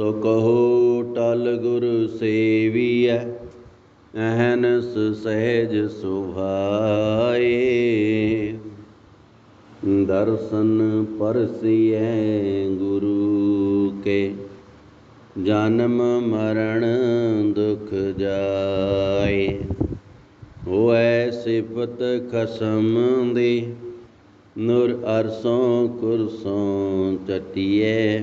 ਸੋ ਕਹੋ ਟਲ ਗੁਰ ਸੇਵੀਐ, ਅਹਨਸ ਸਹਿਜ ਸੁਭਾਏ। ਦਰਸ਼ਨ ਪਰਸੀਐ ਗੁਰੂ ਕੇ, ਜਨਮ ਮਰਨ ਦੁਖ ਜਾਏ। ਹੋਐ ਸਿਫਤ ਖਸਮ ਦੇ, ਨੂਰ ਅਰਸੋਂ ਕੁਰਸੋਂ ਚਟਿਐ।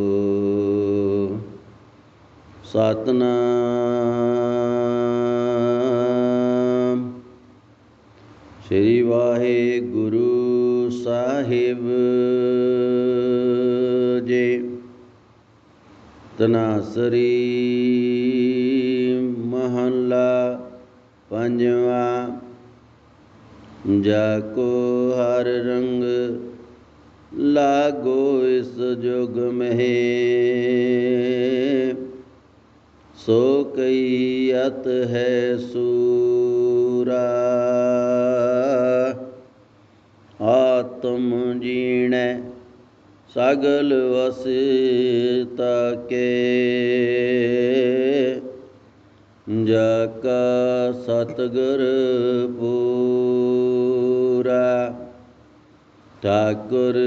ਸਤਨਾਮ। ਸ੍ਰੀ ਵਾਹਿਗੁਰੂ ਸਾਹਿਬ ਜੀ। ਤਨਾਸਰੀ ਮਹੱਲਾ ਪੰਜਵਾ। ਜਾ ਕੋ ਹਰ ਰੰਗ ਲਾਗੋ ਇਸ ਜੁਗ ਮਹਿ। ਸੋ ਕਈ ਅਤ ਹੈ ਸੂਰਾ। ਆਤਮ ਜੀਣੈ ਸਗਲ ਵਸਿਤਾ ਕੇ ਜਾ ਕਾ ਸਤਗੁਰ ਪੂਰਾ। ਠਾਕੁਰ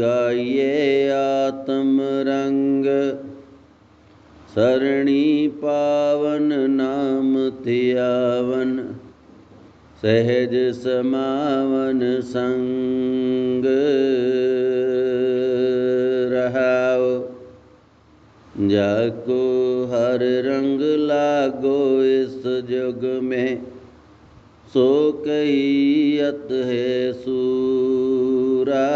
ਗਾਈਏ ਆਤਮ ਰੰਗ। ਸਰਣੀ ਪਾਵਨ ਨਾਮ ਧਿਆਵਨ, ਸਹਿਜ ਸਮਾਵਨ ਸੰਗ ਰਹਾਉ। ਜਾ ਕੋ ਹਰ ਰੰਗ ਲਾਗੋ ਇਸ ਜੁਗ ਮੇ, ਸੋ ਕਈ ਹੈ ਸੂਰਾ,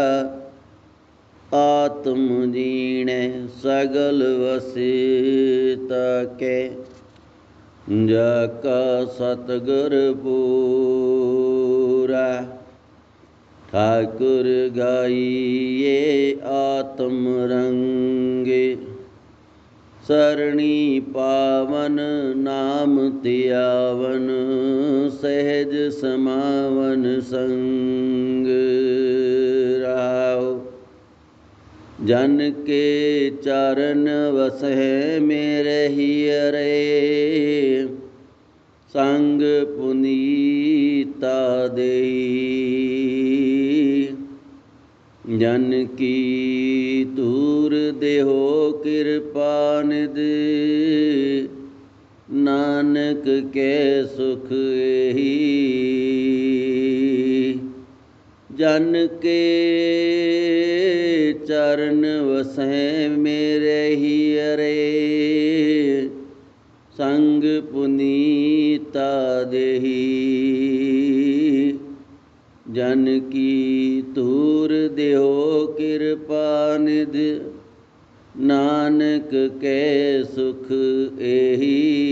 ਆਤਮ ਜੀ ਸਗਲ ਵਸਿਤਾ ਕੇ। ਜਾ ਕਾ ਸਤਗੁਰ ਪੂਰਾ, ਠਾਕੁਰ ਗਾਈਏ ਆਤਮ ਰੰਗੇ। ਸਰਣੀ ਪਾਵਨ ਨਾਮ ਧਿਆਵਨ, ਸਹਿਜ ਸਮਾਵਨ ਸੰਗ। ਜਨ ਕੇ ਚਰਨ ਵਸਹਿ ਮੇਰੇ ਹੀਰੇ, ਸੰਗ ਪੁਨੀਤਾ ਦੇਈ। ਜਨ ਕੀ ਤੂਰ ਦੇਹੋ ਕਿਰਪਾ ਨਿਦ ਨਾਨਕ ਕੇ ਸੁਖ ਇਹੀ ਜਨ ਕੇ ਚਰਨ ਵਸੈ ਮੇਰੇ ਹੀਰੇ, ਸੰਗ ਪੁਨੀਤਾ ਦੇਹੀ। ਜਨ ਕੀ ਤੂਰ ਦਿਓ ਕਿਰਪਾ ਨਿਧ, ਨਾਨਕ ਕੈ ਸੁਖ ਇਹੀ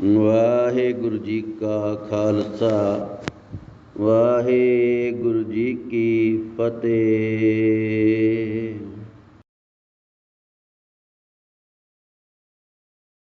ਵਾਹਿਗੁਰੂ ਜੀ ਕਾ ਖਾਲਸਾ। ਵਾਹਿਗੁਰੂ ਜੀ ਕੀ ਫਤਿਹ।